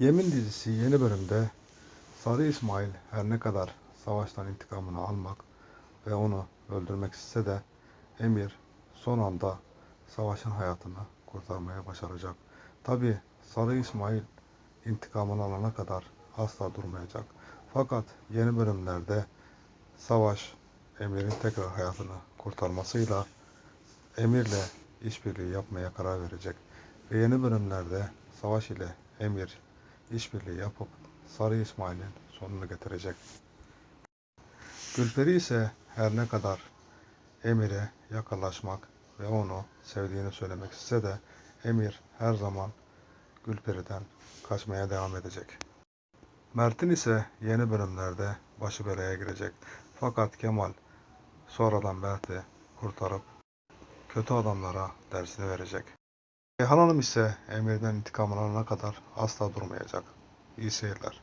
Yemin dizisi yeni bölümde Sarı İsmail her ne kadar savaştan intikamını almak ve onu öldürmek istese de Emir son anda savaşın hayatını kurtarmaya başaracak. Tabi Sarı İsmail intikamını alana kadar asla durmayacak. Fakat yeni bölümlerde Savaş Emir'in tekrar hayatını kurtarmasıyla Emir'le işbirliği yapmaya karar verecek. Ve yeni bölümlerde Savaş ile Emir işbirliği yapıp Sarı İsmail'in sonunu getirecek. Gülperi ise her ne kadar Emir'e yaklaşmak ve onu sevdiğini söylemek istese de Emir her zaman Gülperi'den kaçmaya devam edecek. Mert'in ise yeni bölümlerde başı belaya girecek. Fakat Kemal sonradan Mert'i kurtarıp kötü adamlara dersini verecek. Reyhan Hanım ise Emir'den intikamını alana kadar asla durmayacak. İyi seyirler.